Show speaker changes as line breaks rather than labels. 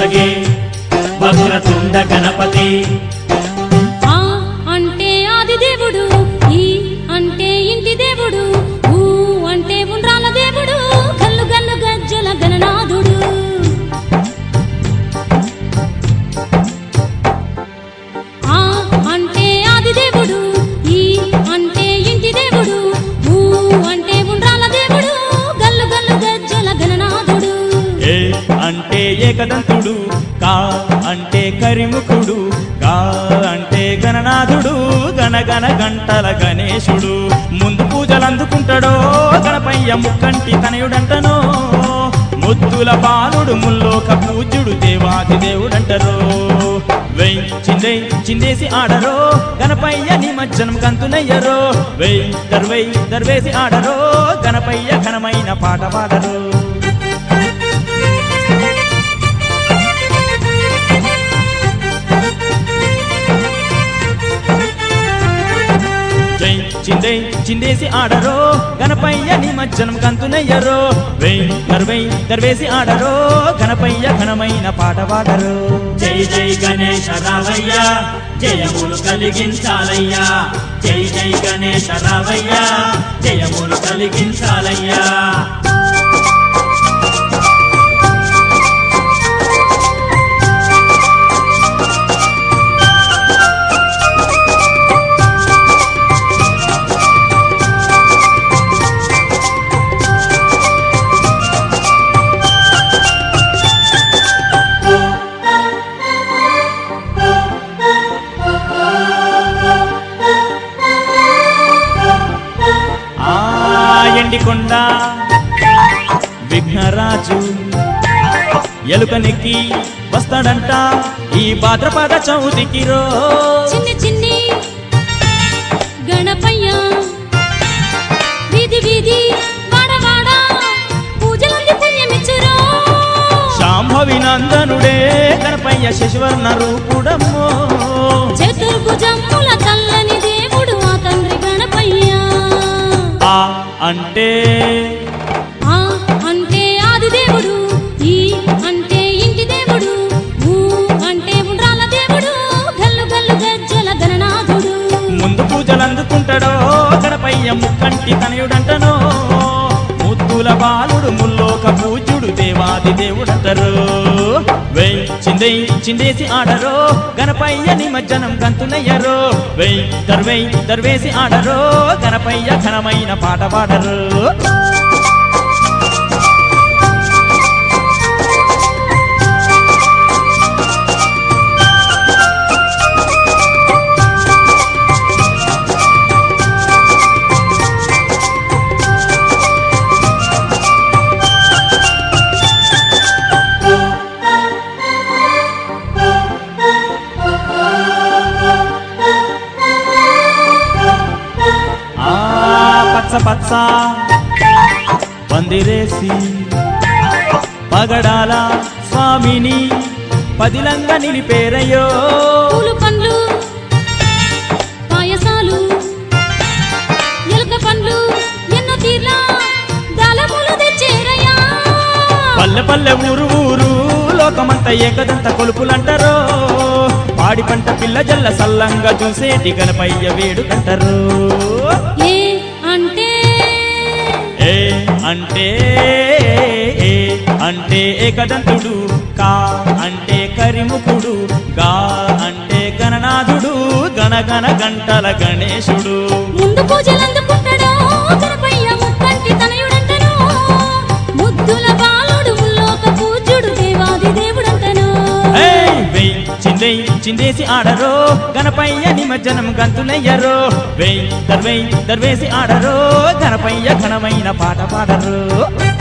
నొసగే వక్రతుండ గణపతి.
ఆ అంటే ఆది దేవుడు ఈ అంటే ఇంటి దేవుడు ఊ అంటే ఉండ్రాల దేవుడు కల్లు గల్లు గజ్జల గణనాథుడు ఆ అంటే ఆది దేవుడు ఈ అంటే ఇంటి దేవుడు ఊ అంటే ఉండ్రాల దేవుడు గల్లు గల్లు గజ్జల గణనాథుడు
ఏ అంటే కరిముఖుడు గా అంటే గణనాథుడు గణగణ గంటల గణేశుడు. ముందు పూజలు అందుకుంటాడో గణపయ్య ముక్కంటి తనయుడంటనో. ముద్దుల బాలుడు ముల్లోక పూజ్యుడు దేవాది దేవుడంటరో. వెయ్ చిందే చిందేసి ఆడరో గణపయ్య నిమజ్జనం కంతునయ్యరో వేయి దర్వేసి ఆడరో గణపయ్య ఘనమైన పాట పాడరో. చిందే చిందేసి ఆడరో గణపయ్య నిమజ్జనం కంతునయ్యరో వెయ్ నరువై దర్వేసి ఆడరో గణపయ్య ఘనమైన పాట పాడరు
జై జై గణేశ రావయ్య జయములు కలిగించాలయ్యా. జై జై గణేశ రావయ్య జయములు కలిగించాలయ్యా.
ఎండికొండ విఘ్నరాజు ఎలుకనెక్కి వస్తాడంట ఈ భాద్రపద చౌతికి రో.
చిన్ని చిన్ని గణపయ్య వీధి వీధి
శాంభవి నందనుడే గణపయ్య శశివర్ణ రూపుడమ్మో. అంటే?
ఆ అంటే ఆది దేవుడు ఈ అంటే ఇంటి దేవుడు ఊ అంటే ఉండ్రాల దేవుడు గల్లు గల్లు గజ్జల గణనాథుడు.
ముందు పూజలు అందుకుంటాడో గణపయ్య ముక్కంటి తనయుడంటనో ముద్దుల బాలుడు ముల్లోక పూజ్యుడు దేవాది దేవుడంటరు. చిందే చిందేసి ఆడరో గణపయ్య నిమజ్జనం గంతునయ్యరో వెయ్ దర్వై దర్వేసి ఆడరో గణపయ్య ఘనమైన పాట పాడరు. పచ్చ పచ్చ పందిరేసి పగడాల స్వామిని పదిలంగా నిలిపేరయ్యో.
పూలు పండ్లు పాయసాలు ఎలుక పండ్లు ఎన్నో తీర్లా దాలములు తెచ్చేరయ్యా.
పల్లె పల్లె ఊరు ఊరు లోకమంతా ఏకదంత కొలుపులంటారో. పాడి పంట పిల్ల జల్ల సల్లంగా చూసేటి గణపయ్య వేడుకంటారు
ఏ
ఏ అంటే ఏ అంటే ఏకదంతుడు కా అంటే కరిముఖుడు గా అంటే గణనాథుడు గణగణ గంటల గణేశుడు.
ముందు పూజలు అందుకుంటాడో గణపయ్య ముక్కంటి తనయుడంటను ముద్దుల బాలుడు ముల్లోక పూజ్యుడు దేవాది దేవుడంటను.
ఏయ్ వెయ్ చిందే చిందేసి ఆడరో గణపయ్య నిమజ్జనం గంతులయ్యరో. వెయ్ దర్వై దర్వేసి ఆడరో గణపయ్య ఘనమైన పాట పాడరు.